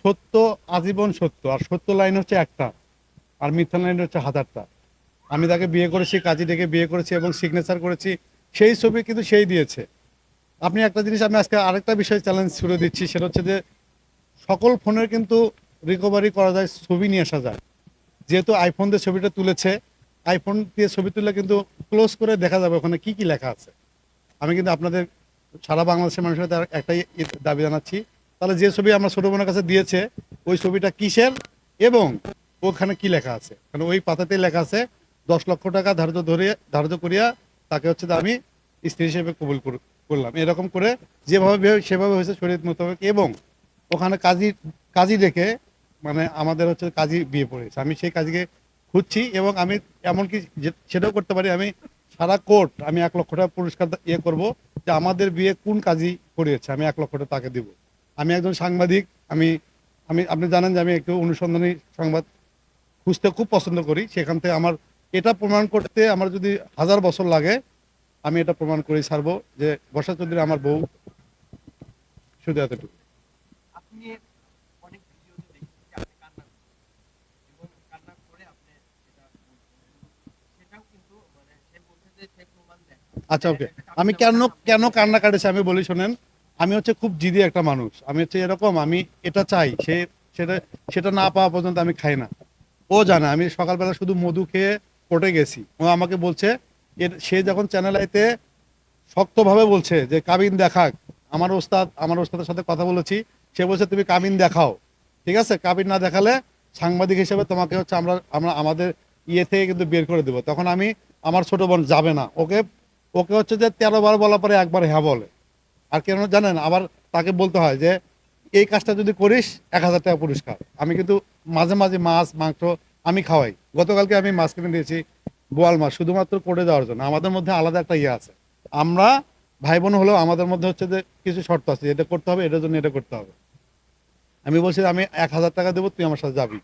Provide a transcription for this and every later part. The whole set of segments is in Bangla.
সত্য আজীবন সত্য। আর সত্য লাইন হচ্ছে একটা, আর মিথ্যা লাইন হচ্ছে হাজারটা। আমি তাকে বিয়ে করেছি, কাজী ডেকে বিয়ে করেছি এবং সিগনেচার করেছি, সেই ছবি কিন্তু সেই দিয়েছে। আপনি একটা জিনিস, আমি আজকে আরেকটা বিষয় চ্যালেঞ্জ ছুড়ে দিচ্ছি, সেটা হচ্ছে যে সকল ফোনের কিন্তু রিকভারি করা যায়, ছবি নিয়ে আসা যায়। যেহেতু আইফোন দিয়ে ছবিটা তুলেছে আইফোন দিয়ে ছবি তুললে কিন্তু ক্লোজ করে দেখা যাবে ওখানে কি কি লেখা আছে। আমি কিন্তু আপনাদের সারা বাংলাদেশের মানুষের একটাই দাবি জানাচ্ছি তাহলে যে ছবি আমার ছোট বোনের কাছে দিয়েছে, ওই ছবিটা কিসের এবং ওখানে কি লেখা আছে? কারণ ওই পাতাতেই লেখা আছে, দশ লক্ষ টাকা ধার্য ধরে, ধার্য করিয়া তাকে হচ্ছে আমি স্ত্রী হিসেবে কবুল করলাম। এরকম করে যেভাবে ভেবে- সেভাবে হয়েছে শরীর মোতাবেক এবং ওখানে কাজী কাজী রেখে মানে আমাদের হচ্ছে কাজী বিয়ে পড়েছে। আমি সেই কাজীকে খুঁজছি এবং আমি এমনকি সেটাও করতে পারি। আমি সারা কোর্ট আমি এক লক্ষ টাকা পুরস্কার ইয়ে করব যে আমাদের বিয়ে কোন কাজী করিয়েছে, আমি এক লক্ষ টাকা তাকে দিব। আমি একজন সাংবাদিক আমি আমি আপনি জানেন যে আমি একটু অনুসন্ধানী সংবাদ খুঁজতে খুব পছন্দ করি। সেখান থেকে আমার এটা প্রমাণ করতে আমার যদি হাজার বছর লাগে আমি এটা প্রমাণ করে ছাড়বো যে বর্ষা চৌধুরী আমার বউ শুধু এতটুকু। মানে আচ্ছা ওকে। আমি কেন কেন কান্না কাটেছি আমি বলি শোনেন। আমি হচ্ছে খুব জিদি একটা মানুষ। আমি হচ্ছে এরকম, আমি এটা চাই, সে, সেটা সেটা না পাওয়া পর্যন্ত আমি খাই না। ও জানে, আমি সকালবেলা শুধু মধু খেয়ে কোর্টে গেছি। ও আমাকে বলছে সে যখন চ্যানেল আইতে শক্তভাবে বলছে যে, কাবিন দেখাক। আমার ওস্তাদ, আমার ওস্তাদের সাথে কথা বলেছি, সে বলছে, তুমি কাবিন দেখাও। ঠিক আছে? কাবিন না দেখালে সাংবাদিক হিসেবে তোমাকে হচ্ছে আমরা আমরা, আমাদের ইয়ে থেকে কিন্তু বের করে দেবো। তখন আমি, আমার ছোট বোন যাবে না। ওকে ওকে হচ্ছে যে তেরো বার বলার পরে একবার হ্যাঁ বলে। আর কেন জানেন, আবার তাকে বলতে হয় যে, এই কাজটা যদি করিস, এক হাজার টাকা পুরস্কার। আমি কিন্তু মাঝে মাঝে মাছ, মাংস আমি খাওয়াই। গতকালকে আমি মাছ কিনে দিয়েছি বোয়াল মাছ, শুধুমাত্র করে দেওয়ার জন্য। আমাদের মধ্যে আলাদা একটা ইয়ে আছে। আমরা ভাই বোন হলেও আমাদের মধ্যে হচ্ছে যে, কিছু শর্ত আছে, এটা করতে হবে, এটার জন্য এটা করতে হবে। আমি বলছি, আমি এক হাজার টাকা দেবো, তুই আমার সাথে যাবি।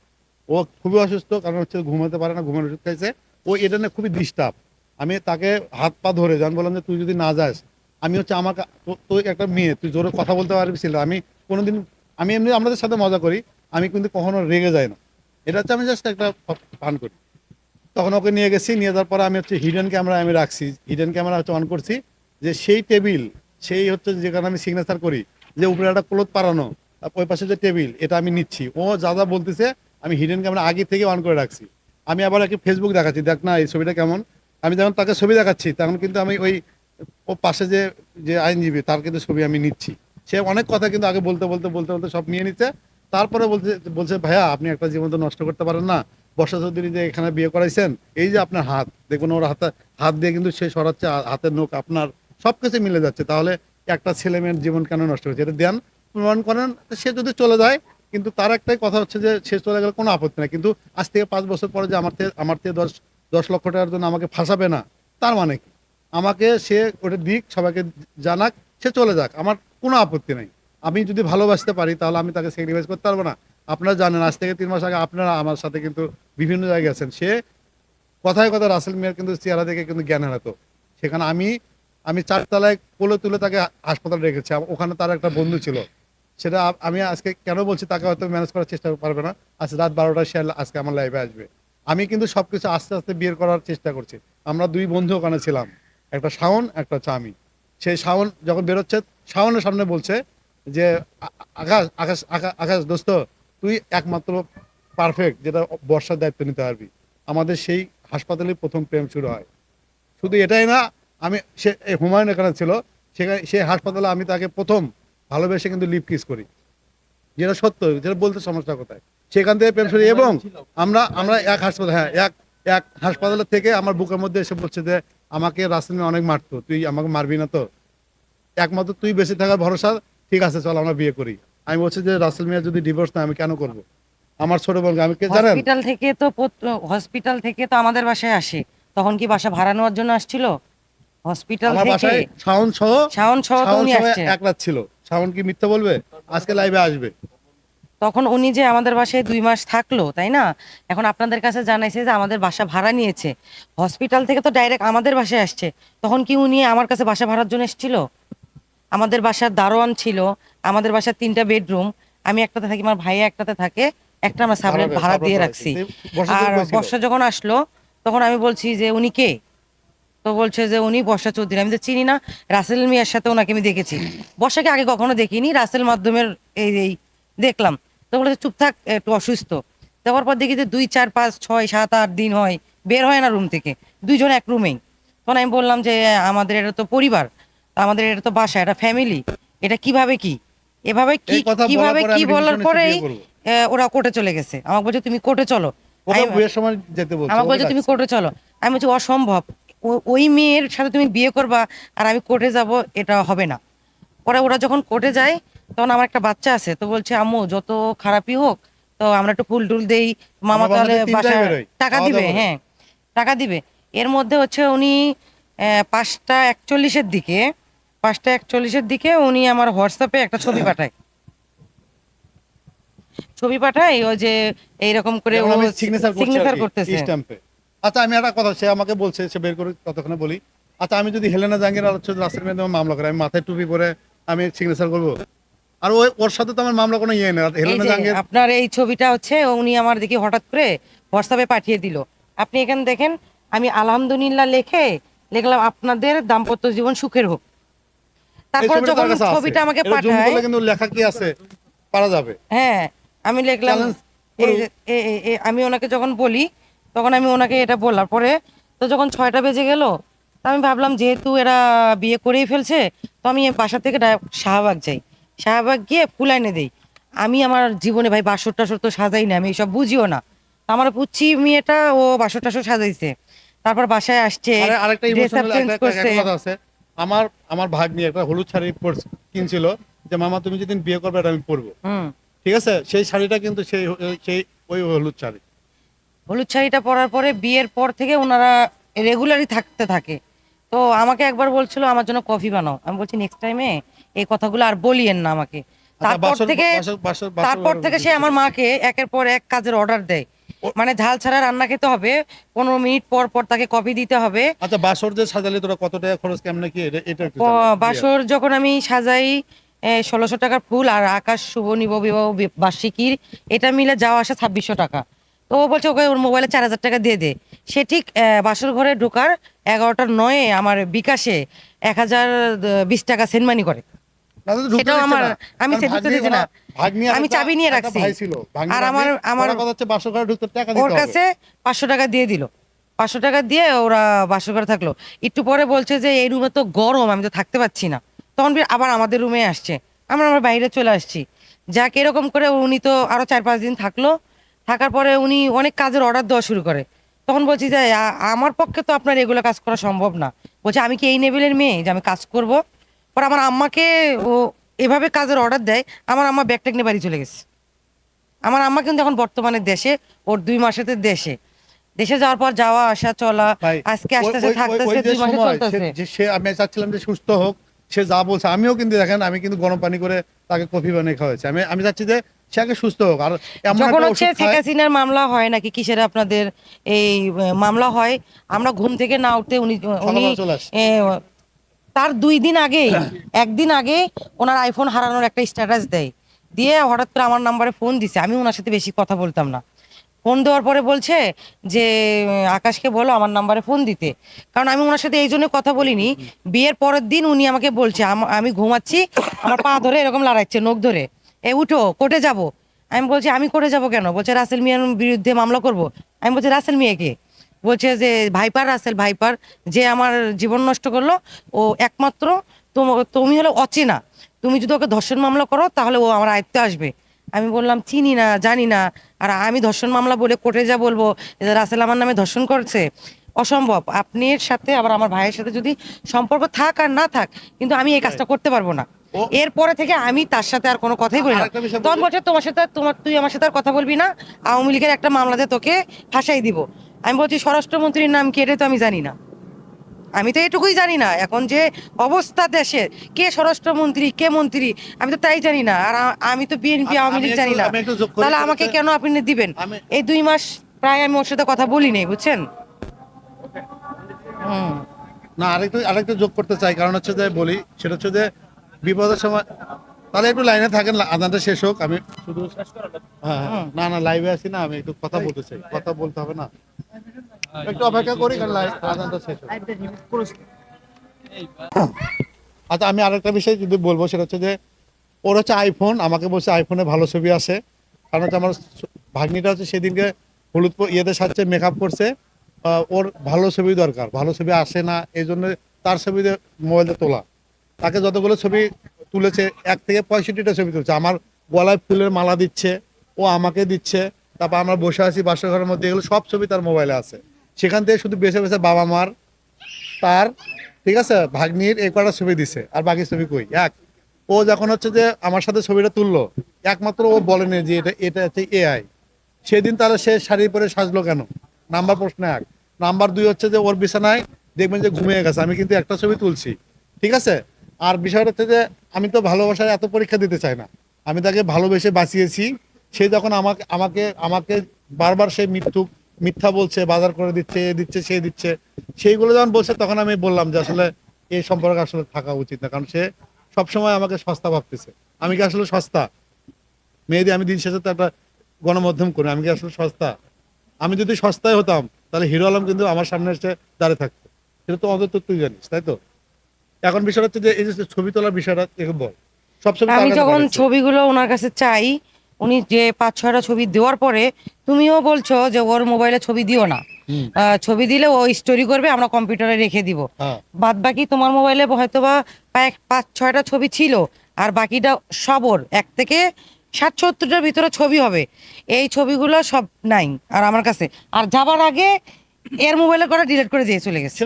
ও খুবই অসুস্থ, কারণ হচ্ছে ঘুমাতে পারে না, ঘুমের ওষুধ খাইছে। ও এটা নিয়ে খুবই ডিস্টার্ব। আমি তাকে হাত পা ধরে যান বললাম যে, তুই যদি না যাস আমি হচ্ছে আমাকে তুই একটা মেয়ে, তুই জোরে কথা বলতে পারবি ছিল। আমি কোনোদিন, আমি এমনি আমাদের সাথে মজা করি, আমি কিন্তু কখনো রেগে যাই না। এটা হচ্ছে আমি জাস্ট একটা পান করি। তখন ওকে নিয়ে গেছি, নিয়ে যাওয়ার পরে আমি হচ্ছে হিডেন ক্যামেরা আমি রাখছি। হিডেন ক্যামেরা হচ্ছে অন করছি যে সেই টেবিল সেই হচ্ছে যেখানে আমি সিগনেচার করি, যে উপরে একটা ক্লোথ পারানো ওই পাশে যে টেবিল এটা আমি নিচ্ছি। ও যা যা বলতেছে, আমি হিডেন ক্যামেরা আগে থেকে অন করে রাখছি। আমি আবার একটি ফেসবুক দেখাচ্ছি, দেখ না এই ছবিটা কেমন। আমি যখন তাকে ছবি দেখাচ্ছি তখন কিন্তু আমি ওই পাশে যে যে আইনজীবী, তার কিন্তু ছবি আমি নিচ্ছি। সে অনেক কথা কিন্তু আগে বলতে বলতে বলতে বলতে সব নিয়ে নিচ্ছে। তারপরে বলছে বলছে, ভাইয়া, আপনি একটা জীবন তো নষ্ট করতে পারেন না। বর্ষা চৌধুরী যে এখানে বিয়ে করাইছেন, এই যে আপনার হাত দেখুন ওর হাতে, হাত দিয়ে কিন্তু সে সরাচ্ছে হাতের নখ আপনার সব কিছু মিলে যাচ্ছে। তাহলে একটা ছেলে মেয়ের জীবন কেন নষ্ট হচ্ছে? এটা দেন, প্রমাণ করেন, সে যদি চলে যায়, কিন্তু তার একটাই কথা হচ্ছে যে, সে চলে গেলে কোনো আপত্তি নাই। কিন্তু আজ থেকে পাঁচ বছর পরে যে আমার থেকে আমার থেকে দশ দশ লক্ষ টাকার জন্য আমাকে ফাঁসাবে না, তার মানে কি? আমাকে সে ওটা দিক, সবাইকে জানাক, সে চলে যাক। আমার কোনো আপত্তি নাই। আমি যদি ভালোবাসতে পারি, তাহলে আমি তাকে স্যাক্রিফাইস করতে পারব না। আপনারা জানেন, আজ থেকে তিন মাস আগে আপনারা আমার সাথে কিন্তু বিভিন্ন জায়গায় আছেন সে কথায় কথা রাসেল মিয়ার কিন্তু চেহারা দেখে কিন্তু জ্ঞান হারাতো। সেখানে আমি আমি চারতলায় কোলে তুলে তাকে হাসপাতালে রেখেছি। ওখানে তার একটা বন্ধু ছিল। সেটা আমি আজকে কেন বলছি, তাকে হয়তো ম্যানেজ করার চেষ্টা পারবে না। আজ রাত বারোটায় সে আজকে আমার লাইফে আসবে। আমি কিন্তু সবকিছু আস্তে আস্তে বিয়ে করার চেষ্টা করছি। আমরা দুই বন্ধু ওখানে ছিলাম। একটা শাওন একটা আমি সেই শাওন যখন বেরোচ্ছে শাওনের সামনে বলছে যে আকাশ আকাশ আকাশ দোস্ত তুই একমাত্র পারফেক্ট যেটা বর্ষার দায়িত্ব নিতে পারবি। আমাদের সেই হাসপাতালে প্রথম প্রেম শুরু হয়। শুধু এটাই না আমি সে এই হুমায়ুন এখানে ছিল সেখানে সেই হাসপাতালে আমি তাকে প্রথম ভালোবেসে কিন্তু লিপ কিস করি। যেটা সত্য যেটা বলতে সমস্যা কোথায়? সেখান থেকে প্রেম শুরু এবং আমরা আমরা এক হাসপাতাল হ্যাঁ এক এক হাসপাতালের থেকে আমার বুকের মধ্যে এসে বলছে যে আমাকে রাসেল অনেক মারতো। তুই আমাকে মারবি না তো? একমাত্র তুই বেঁচে থাকার ভরসা ঠিক আছে চল আমরা বিয়ে করি। আমি বলছি যে রাসেল মিয়া যদি ডিভোর্স না আমি কেন করব? আমার ছোট বোনকে আমি কে জানেন? হসপিটাল থেকে তো হসপিটাল থেকে তো আমাদের বাসায় আসে। তখন কি বাসা ভাড়া নেওয়ার জন্য আসছিল? হসপিটাল থেকে শাওন সহ শাওন সহ এক রাত ছিল। শাওন কি মিথ্যা বলবে? আজকে লাইভে আসবে। তখন উনি যে আমাদের বাসায় দুই মাস থাকল তাই না? এখন আপনাদের কাছে জানাইছে যে আমাদের বাসা ভাড়া নিয়েছে। হসপিটাল থেকে তো ডাইরেক্ট আমাদের বাসায় আসছে। তখন কি উনি আমার কাছে বাসা ভাড়ার জন্য এসেছিল? আমাদের বাসার দারোয়ান ছিল আমাদের বাসার তিনটা বেডরুম আমি একটাতে থাকি আমার ভাই একটাতে থাকে একটা আমরা সাবলেট ভাড়া- দিয়ে রাখছি। আর বর্ষা যখন আসলো তখন আমি বলছি যে উনি কে? তো বলছে যে উনি বর্ষা চৌধুরী। আমি তো চিনি না রাসেল মিয়ার সাথে ওনাকে আমি দেখেছি। বর্ষাকে আগে কখনো দেখিনি রাসেল মাধ্যমের এই এই দেখলাম। তো বলেছে চুপ থাক একটু অসুস্থ। তারপর পর দেখি যে দুই চার পাঁচ ছয় সাত আট দিন হয় বের হয় না রুম থেকে। দুইজন এক রুমেই। তখন আমি বললাম যে আমাদের এটা তো পরিবার আমাদের এটা তো বাসা এটা ফ্যামিলি এটা কীভাবে কি? এভাবে কি কীভাবে কি বলার পরেই ওরা কোর্টে চলে গেছে। আমাকে বলছে তুমি কোর্টে চলো। আমাকে বলছে তুমি। কোর্টে চলো। আমি বলছি অসম্ভব। ওই মেয়ের সাথে তুমি বিয়ে করবা আর আমি কোর্টে যাব এটা হবে না। ওরা ওরা যখন কোর্টে যায় তখন আমার একটা বাচ্চা আছে তো বলছে আম্মু যত খারাপই হোক তো আমরা একটু ফুল টুল দেই মামা তাহলে বাসা টাকা দিবে হ্যাঁ টাকা দিবে। এর মধ্যে হচ্ছে উনি পাঁচটা একচল্লিশের দিকে পাঁচটা একচল্লিশের দিকে উনি আমার হোয়াটসঅ্যাপে একটা ছবি পাঠায়। ছবি পাঠায় ওই যে এইরকম করে আমি সিগনেচার করতেছে। স্ট্যাম্পে আচ্ছা আমি একটা কথা সে আমাকে বলছে সে বের করে ততক্ষণে বলি। আচ্ছা আমি যদি হেলেনা জাহাঙ্গীর আর হচ্ছে রাস্তার মাধ্যমে মামলা করে আমি মাথায় টুপি পরে আমি সিগনেচার করব? আর ওর সাথে তো আমার মামলা কোনো ইয়ে নেই। হেলেনা জাহাঙ্গীর আপনার এই ছবিটা হচ্ছে উনি আমার দেখি হঠাৎ করে হোয়াটসঅ্যাপে পাঠিয়ে দিল। আপনি এখানে দেখেন আমি আলহামদুলিল্লাহ লেখে লিখলাম আপনাদের দাম্পত্য জীবন সুখের হোক। তারপর যখন। ছবিটা আমাকে পাঠায় কিন্তু লেখা কি আছে পারা যাবে। হ্যাঁ আমি লিখলাম আমি ওনাকে যখন বলি তখন আমি ওনাকে এটা বললাম। পরে তো যখন ছয়টা বেজে গেল তা আমি ভাবলাম যেহেতু এরা বিয়ে করেই ফেলছে তো আমি বাসা থেকে শাহবাগ যাই। শাহবাগ গিয়ে ফুল এনে দেই। আমি আমার জীবনে ভাই বাসর টাসর তো সাজাই না আমি এসব বুঝিও না। আমার পুচ্ছি মেয়েটা ও বাসর টাসর সাজাইছে। তারপর বাসায় আসছে আমার আমার ভাগ নিয়ে একটা হলুদ শাড়ি কিনছিল যে মামা তুমি যেদিন বিয়ে করবে এটা আমি পরবো। হুম। ঠিক আছে? সেই শাড়িটা কিন্তু সেই সেই ওই হলুদ শাড়ি। হলুদ শাড়িটা পরার পরে বিয়ের পর থেকে ওনারা রেগুলারই থাকতে থাকে। তো আমাকে একবার বলছিল আমার জন্য কফি বানাও। আমি বলছি নেক্সট টাইমে এই কথাগুলো আর বলিয়েন না আমাকে। আচ্ছা, তারপর থেকে তারপর থেকে সে আমার মাকে একের পর এক কাজের অর্ডার দেয়। মানে ঝাল ছাড়া রান্না খেতে হবে পনেরো মিনিট পর পর তাকে কফি দিতে হবে। আচ্ছা বাসর যে সাজালে তোরা কত টাকা খরচ কেমনে কি এটা। বাসর যখন আমি সাজাই ষোলোশো টাকার ফুল আর আকাশ শুভ নিব বিবাহ বার্ষিকীর এটা মিলে যাওয়া আসা ছাব্বিশশো টাকা। তো ও বলছে ওকে ওর মোবাইলে চার হাজার টাকা দিয়ে দে। সে ঠিক বাসর ঘরে ঢোকার এগারোটার নয়ে আমার বিকাশে এক হাজার বিশ টাকা সেন্ড মানি করে। সেটাও আমার আমি কারণ সে ঢুকতে ভাগ্নি দিচ্ছি না। আমি চাবি নিয়ে রাখছি। ভাই ছিল। ভাগ্নি আর আমার আমার কথা হচ্ছে বাসর ঘরে ঢুকতে টাকা দিতে হবে। কাছে পাঁচশো টাকা দিয়ে দিল। পাঁচশো টাকা দিয়ে ওরা বাসর ঘরে থাকল। একটু পরে বলছে যে এই রুমে তো গরম আমি তো থাকতে পারছি না। তখন আবার আমাদের রুমে আসছে। আমরা আমরা বাইরে চলে আসছি। যাক এরকম করে উনি তো আরও চার পাঁচ দিন থাকল। থাকার পরে উনি অনেক কাজের অর্ডার দেওয়া শুরু করে। তখন বলছি যে আমার পক্ষে তো আপনার এগুলো কাজ করা সম্ভব না। বলছে আমি কি এই লেভেলের মেয়ে যে আমি কাজ করব? পরে আমার আম্মাকে ও এভাবে কাজের অর্ডার দেয় আমার আম্মা ব্যাগ নিয়ে বাড়ি চলে গেছে। আমার আম্মা কিন্তু এখন বর্তমানে দেশে ওর দুই মাসেতে দেশে। দেশে যাওয়ার পর যাওয়া আসা চলা আজকে ওই- ওই- থাকতেছে দুই মাসে চলতেছে। সে- আমি চাচ্ছিলাম যে সুস্থ হোক সে যা বলছে আমিও কিন্তু দেখেন আমি কিন্তু গরম পানি করে তাকে কফি বানিয়ে খাওয়াইছি। আমি আমি চাচ্ছি যে সে আগে সুস্থ হোক আর যখন হচ্ছে ওষুধ শেখ হাসিনার মামলা হয় নাকি কিসের আপনাদের এই মামলা হয় আমরা ঘুম থেকে না উঠতে উনি উনি সকালবেলা চলে আসে। এ, তার দুই দিন আগে একদিন আগে ওনার আইফোন হারানোর একটা স্ট্যাটাস দেয়। দিয়ে হঠাৎ করে আমার নাম্বারে ফোন দিছে। আমি ওনার সাথে বেশি কথা বলতাম না। ফোন দেওয়ার পরে বলছে যে আকাশকে বলো আমার নাম্বারে ফোন দিতে। কারণ আমি ওনার সাথে এই জন্য কথা বলিনি। বিয়ের পরের দিন উনি আমাকে বলছে আম- আমি ঘুমাচ্ছি আমার পা ধরে এরকম লড়াইছে নখ ধরে। এ উঠো কোর্টে যাব। আমি বলছি আমি কোর্টে যাব কেন? বলছে রাসেল মিয়ার বিরুদ্ধে মামলা করব। আমি বলছি রাসেল মিয়াকে? বলছে যে ভাইপার রাসেল ভাইপার যে আমার জীবন নষ্ট করল ও একমাত্র তুমি হলো অচেনা। তুমি যদি ওকে ধর্ষণ মামলা করো তাহলে ও আমার আয়ত্তে আসবে। আমি বললাম চিনি না জানি না। আর আমি ধর্ষণ মামলা বলে কোর্টে যা বলব যে রাসেল আমার নামে ধর্ষণ করছে অসম্ভব। আপনার সাথে আবার আমার ভাইয়ের সাথে যদি সম্পর্ক থাক আর না থাক কিন্তু আমি এই কাজটা করতে পারব না। এরপরে থেকে আমি তার সাথে আর কোনো কথাই বলি না। তখন বলছে তোমার সাথে তোমার তুই আমার সাথে আর কথা বলবি না। আওয়ামী লীগের একটা মামলাতে তোকে ফাঁসাই দিব। আমি বলছি স্বরাষ্ট্রমন্ত্রীর নাম কি? এটা তো আমি জানি না। আমি তো এটুকুই জানি না। এখন যে অবস্থা দেশের কে স্বরাষ্ট্রমন্ত্রী কে মন্ত্রী আমি তো তাই জানি না। আর আমি তো বিএনপি আওয়ামী লীগ জানি না। তাহলে আমাকে কেন আপনি দিবেন? এই দুই মাস প্রায় আমি ওর সাথে কথা বলি নেই বুঝছেন না আরেকটু আরেকটু যোগ করতে চাই। কারণ হচ্ছে যে বলি সেটা হচ্ছে যে বিপদের সময় তাহলে একটু লাইনে থাকেন আদানটা শেষ হোক আমি শুধু হ্যাঁ হ্যাঁ। না না লাইভে আছি না আমি একটু কথা বলতে চাই। কথা বলতে হবে না। একটু অপেক্ষা করি কারণ লাইভ আদানটা শেষ হোক। আচ্ছা আমি আরেকটা বিষয় যদি বলব সেটা হচ্ছে যে ওর হচ্ছে আইফোন আমাকে বলছে আইফোনে ভালো ছবি আসে কারণ হচ্ছে আমার ভাগ্নিটা হচ্ছে সেদিনকে হলুদ ইয়েতে সাথে মেকআপ করছে। ওর ভালো ছবি দরকার ভালো ছবি আসে না এই জন্য তার ছবি মোবাইলে তোলা। তাকে যতগুলো ছবি তুলেছে, এক থেকে পঁয়ষট্টিটা ছবি তুলছে। আমার গলায় ফুলের মালা দিচ্ছে, ও আমাকে দিচ্ছে, তারপর আমরা বসে আছি বাসা ঘরের মধ্যে, এগুলো সব ছবি তার মোবাইলে আছে। সেখান থেকে শুধু বেছে বেছে বাবা মার, তার, ঠিক আছে, ভাগ্নির এই কটা ছবি দিছে, আর বাকি ছবি কই? এক, ও যখন হচ্ছে যে আমার সাথে ছবিটা তুললো, একমাত্র ও বলেনি যে এটা এটা হচ্ছে এআই সেদিন তাহলে সে শাড়ি পরে সাজলো কেন? নাম্বার প্রশ্ন এক। নাম্বার দুই হচ্ছে যে ওর বিছানায় দেখবেন যে ঘুমিয়ে গেছে, আমি কিন্তু একটা ছবি তুলছি, ঠিক আছে? আর বিষয়টা হচ্ছে যে আমি তো ভালোবাসার এত পরীক্ষা দিতে চাই না। আমি তাকে ভালোবেসে বাঁচিয়েছি। সে যখন আমাকে আমাকে আমাকে বারবার সে মৃত্যু মিথ্যা বলছে, বাজার করে দিচ্ছে, এ দিচ্ছে, সে দিচ্ছে, সেইগুলো যখন বলছে তখন আমি বললাম যে আসলে এই সম্পর্কে আসলে থাকা উচিত না, কারণ সে সবসময় আমাকে সস্তা ভাবতেছে। আমি কি আসলে সস্তা? মেয়েদের আমি দিন শেষে তো একটা গণমাধ্যম করি, আমি কি আসলে সস্তা? আমি যদি সস্তায় হতাম, তাহলে হিরো আলম কিন্তু আমার সামনে এসে দাঁড়িয়ে থাকতো। সেটা তো অন্তত তুই জানিস, তাই তো? এখন বিষয়টা হচ্ছে যে এই যে ছবি তোলার বিষয়টা একে বল। সব ছবি আমি যখন ছবিগুলো ওনার কাছে চাই উনি যে পাঁচ ছয়টা ছবি দেওয়ার পরে তুমিও বলছো যে ওর মোবাইলে ছবি দিও না। ছবি দিলে ও স্টোরি করবে আমরা কম্পিউটারে রেখে দিব। হ্যাঁ। বাদ বাকি তোমার মোবাইলে হয়তো বা পাঁচ- ছয়টা ছবি ছিল আর বাকিটা সব ওর। এক থেকে ষাট সত্তরটার ভিতরে ছবি হবে। এই ছবিগুলো সব নাই আর আমার কাছে। আর যাবার আগে এর মোবাইলে করে ডিলিট করে দিয়ে চলে গেছে।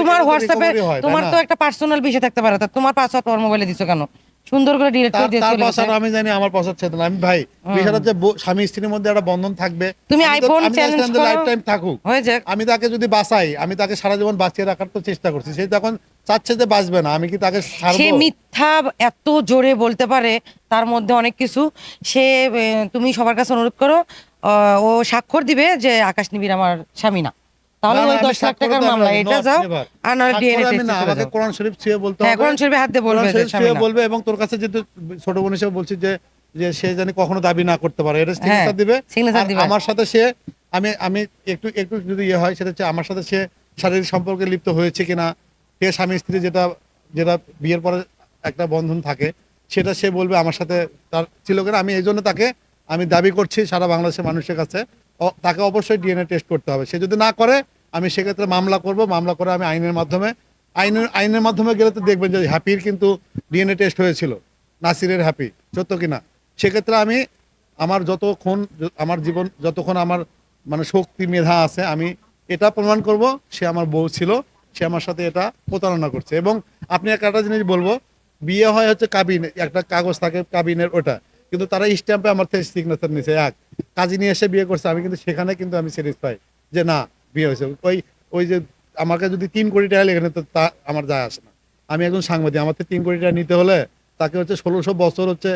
তোমার হোয়াটসঅ্যাপে হয়, তোমার তো একটা পার্সোনাল বিষয় থাকতে পারে তোমার পাসওয়ার্ড তোমার মোবাইলে দিছো কেন? সুন্দর করে ডিলিট করে দিয়ে তার চলে গেছে। আমি জানি আমার পাশার ছেদ না। আমি ভাই বিষয়টা যে স্বামী স্ত্রীর মধ্যে একটা বন্ধন থাকবে। তুমি iPhone challenge করো। লাইফ টাইম থাকুক। হয়ে যাক। আমি তাকে যদি বাঁচাই আমি তাকে সারা জীবন বাঁচিয়ে রাখার তো চেষ্টা করছি। সে তখন চাচ্ছে যে বাঁচবে না আমি কি তাকে সে মিথ্যা এত জোরে বলতে পারে তার মধ্যে অনেক কিছু। সে তুমি সবার কাছে অনুরোধ করো ও স্বাক্ষর দিবে যে আকাশ নিবির আমার স্বামী না। তাহলে ওই আমি দশ লাখ টাকার মামলা এটা যাও never। আর নয় ডিএনএ না, আমাকে কোরআন শরীফ ছুঁয়ে বলতে হ্যাঁ, হবে। কোরআন শরীফে হাত দিয়ে বলবে ছুঁয়ে এবং তোর কাছে যেহেতু ছোট বোন হিসেবে বলছি যে যে সে জানি কখনো দাবি না করতে পারে এটা সিগনেচার হ্যাঁ, দিবে। আমার সাথে সে আমি আমি একটু একটু যদি ইয়ে হয় সেটা হচ্ছে আমার সাথে সে শারীরিক সম্পর্কে লিপ্ত হয়েছে কিনা সে স্বামী স্ত্রী যেটা যেটা বিয়ের পরে একটা বন্ধন থাকে সেটা সে বলবে আমার সাথে তার ছিল কিনা আমি এই জন্য তাকে আমি দাবি করছি সারা বাংলাদেশের মানুষের কাছে। তাকে অবশ্যই ডিএনএ টেস্ট করতে হবে। সে যদি না করে আমি সেক্ষেত্রে মামলা করব, মামলা করে আমি আইনের মাধ্যমে, আইনের আইনের মাধ্যমে গেলে তো দেখবেন যে হ্যাপির কিন্তু ডিএনএ টেস্ট হয়েছিল, নাসিরের হ্যাপি সত্য কিনা সেক্ষেত্রে আমি আমার যতক্ষণ আমার জীবন, যতক্ষণ আমার মানে শক্তি, মেধা আছে, আমি এটা প্রমাণ করব, সে আমার বউ ছিল, সে আমার সাথে এটা প্রতারণা করছে। এবং আপনি একটা জিনিস বলব, বিয়ে হয় হচ্ছে কাবিন, একটা কাগজ থাকে কাবিনের ওটা, কিন্তু তারা স্ট্যাম্পে আমার সিগনেচার নিছে, এক। কাজী নিয়ে এসে বিয়ে করছে, আমি কিন্তু সেখানে কিন্তু আমি স্যাটিসফাই যে না বিয়ে হয়েছে। ওই ওই যে আমাকে যদি তিন কোটি টাকা লেগে তো তা আমার যায় আসে না। আমি একজন সাংবাদিক আমার থেকে তিন কোটি টাকা নিতে হলে তাকে হচ্ছে ষোলোশো বছর হচ্ছে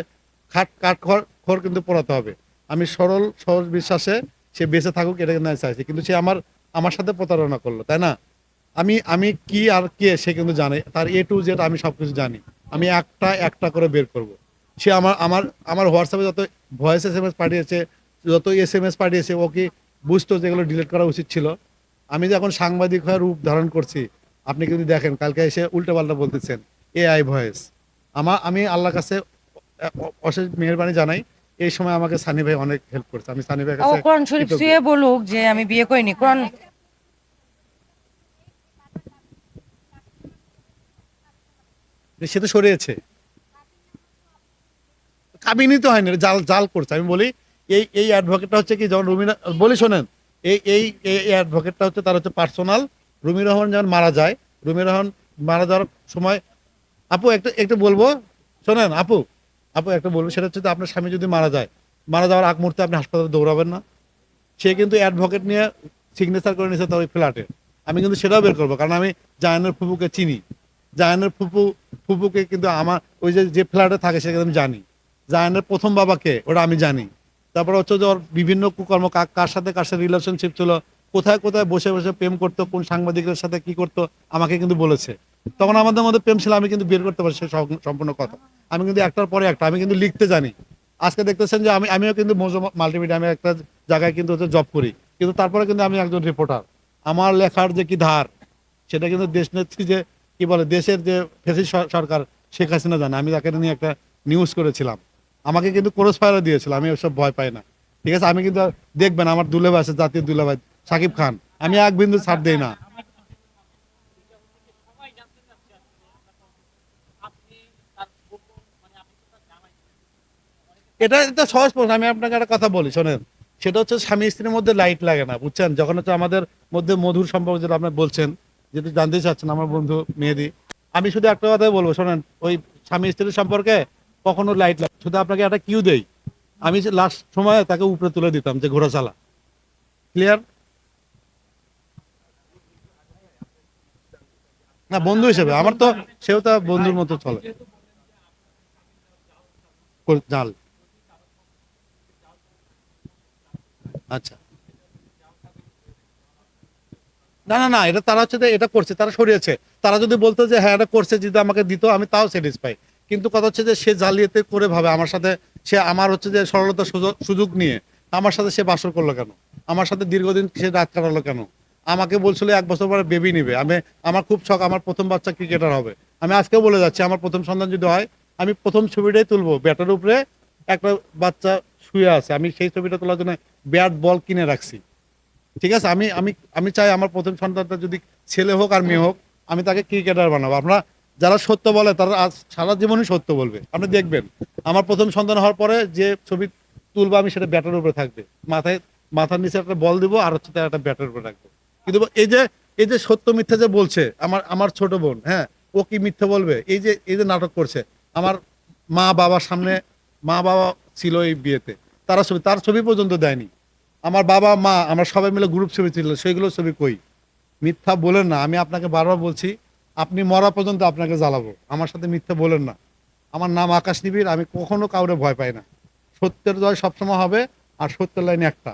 খাট, কাঠ খড় খড় কিন্তু পড়াতে হবে। আমি সরল, সহজ বিশ্বাসে সে বেঁচে থাকুক, এটা না চাইছি। কিন্তু সে আমার আমার সাথে প্রতারণা করল, তাই না? আমি আমি কি আর কে সে কিন্তু জানে। তার এ টু জেড আমি সবকিছু জানি। আমি একটা একটা করে বের করব। সে আমার আমার আমার হোয়াটসঅ্যাপে যত ভয়েস এস এম এস পাঠিয়েছে, যত এস এম এস পাঠিয়েছে, ও কি বুঝতো যেগুলো ডিলিট করা উচিত ছিল? আমি যখন সাংবাদিক হয়ে রূপ ধারণ করছি আপনি কিন্তু দেখেন কালকে এসে উল্টো পাল্টা বলতেছেন এ আই ভয়েস আমার আমি আল্লাহর কাছে অশেষ মেহরবানি জানাই এই সময় আমাকে সানি ভাই অনেক হেল্প করছে। আমি সানি কাছে কোরআন শরীফ শুয়ে বলুক যে আমি বিয়ে করিনি। কোরআন সে তো সরিয়েছে। কাবিনই তো হয়নি জাল জাল করছে। আমি বলি এই এই অ্যাডভোকেটটা হচ্ছে কি যেমন রুমিনা বলি শোনেন এই এই অ্যাডভোকেটটা হচ্ছে তার হচ্ছে পার্সোনাল রুমি রহমান যখন মারা যায়, রুমি রহমান মারা যাওয়ার সময়, আপু একটা, একটু বলব? শোনেন, আপু আপু একটা বলব, সেটা হচ্ছে আপনার স্বামী যদি মারা যায়, মারা যাওয়ার আগ মুহূর্তে আপনি হাসপাতালে দৌড়াবেন না। সে কিন্তু অ্যাডভোকেট নিয়ে সিগনেচার করে নিয়েছে তার ওই ফ্ল্যাটে আমি কিন্তু সেটাও বের করব, কারণ আমি জায়নের ফুপুকে চিনি। জায়নের ফুপু, ফুপুকে কিন্তু আমার, ওই যে যে ফ্ল্যাটে থাকে, সেটা আমি জানি। জায়নের প্রথম বাবাকে, ওটা আমি জানি। তারপর হচ্ছে যে ওর বিভিন্ন কুকর্ম কার সাথে কার সাথে রিলেশনশিপ ছিল, কোথায় কোথায় বসে বসে প্রেম করতো, কোন সাংবাদিকের সাথে কি করতো, আমাকে কিন্তু বলেছে। তখন আমাদের মধ্যে প্রেম ছিল, আমি কিন্তু বের করতে পারছি সম্পূর্ণ কথা। আমি কিন্তু একটার পরে একটা, আমি কিন্তু লিখতে জানি। আজকে দেখতেছেন যে আমি আমিও কিন্তু মোজো মাল্টিমিডিয়া আমি একটা জায়গায় কিন্তু হচ্ছে জব করি। কিন্তু তারপরে কিন্তু আমি একজন রিপোর্টার আমার লেখার যে কি ধার, সেটা কিন্তু দেশ নেত্রী যে, কি বলে, দেশের যে ফেসিস সরকার, শেখ হাসিনা জানে। আমি তাকে নিয়ে একটা নিউজ করেছিলাম। আমাকে কিন্তু ক্রস ফায়ার দিয়েছিল, আমি ওসব ভয় পাই না। ঠিক আছে? আমি কিন্তু দেখবেন, আমার দুলেভাই আছে, জাতীয় দুলেভাই, সাকিব খান। আমি এক বিন্দু ছাড় দেই না। এটা এটা সহজ প্রশ্ন, আমি আপনাকে একটা কথা বলি, শোনেন। সেটা হচ্ছে স্বামী স্ত্রীর মধ্যে লাইট লাগে না, বুঝছেন? যখন হচ্ছে আমাদের মধ্যে মধুর সম্পর্ক যেটা আপনি বলছেন, যেটা জানতে চাচ্ছেন, আমার বন্ধু মেহেদি, আমি শুধু একটা কথাই বলব, শোনেন, ওই স্বামী স্ত্রীর সম্পর্কে কখনো লাইট লাগে শুধু আপনাকে একটা কিউ দেই। আমি লাস্ট সময় তাকে উপরে তুলে দিতাম যে ঘোড়া চালা ক্লিয়ার না, বন্ধু হিসেবে। আমার তো সেও তো বন্ধুর মতো চলে। জাল? আচ্ছা। না না না, এটা তারা হচ্ছে এটা করছে, তারা সরিয়েছে। তারা যদি বলতো যে হ্যাঁ এটা করছে, যদি আমাকে দিত, আমি তাও স্যাটিসফাই কিন্তু কথা হচ্ছে যে সে জালিয়াতে করে ভাবে। আমার সাথে সে আমার হচ্ছে যে সরলতার সুযোগ- নিয়ে আমার সাথে সে বাসর করল কেন? আমার সাথে দীর্ঘদিন সে রাত কাটালো কেন? আমাকে বলছিল এক বছর পরে বেবি নিবে। আমি, আমার খুব শখ, আমার প্রথম বাচ্চা ক্রিকেটার হবে। আমি আজকেও বলে যাচ্ছি, আমার প্রথম সন্তান যদি হয়, আমি প্রথম ছবিটাই তুলবো। ব্যাটার উপরে একটা বাচ্চা শুয়ে আছে। আমি সেই ছবিটা তোলার জন্য ব্যাট, বল কিনে রাখছি। ঠিক আছে? আমি আমি আমি চাই আমার প্রথম সন্তানটা যদি ছেলে হোক আর মেয়ে হোক, আমি তাকে ক্রিকেটার বানাবো। আমরা যারা সত্য বলে, তারা আজ সারা জীবনই সত্য বলবে। আপনি দেখবেন, আমার প্রথম সন্তান হওয়ার পরে যে ছবি তুলবো আমি, সেটা ব্যাটের উপরে থাকবে। মাথায়, মাথার নিচে একটা বল দিব আর হচ্ছে তার একটা ব্যাটের উপরে রাখব। কিন্তু এই যে এই যে সত্য মিথ্যা যে বলছে, আমার আমার ছোট বোন হ্যাঁ ও কি মিথ্যা বলবে? এই যে এই যে নাটক করছে, আমার মা বাবার সামনে মা বাবা ছিল এই বিয়েতে। তারা ছবি, তার ছবি পর্যন্ত দেয়নি। আমার বাবা, মা, আমরা সবাই মিলে গ্রুপ ছবি ছিল সেইগুলো ছবি কই? মিথ্যা বলেন না, আমি আপনাকে বারবার বলছি আপনি মরা পর্যন্ত আপনাকে জ্বালাবো। আমার সাথে মিথ্যে বলেন না। আমার নাম আকাশ নিবিড়, আমি কখনো কাউরে ভয় পাই না। সত্যের জয় সবসময় হবে, আর সত্যের লাইন একটা।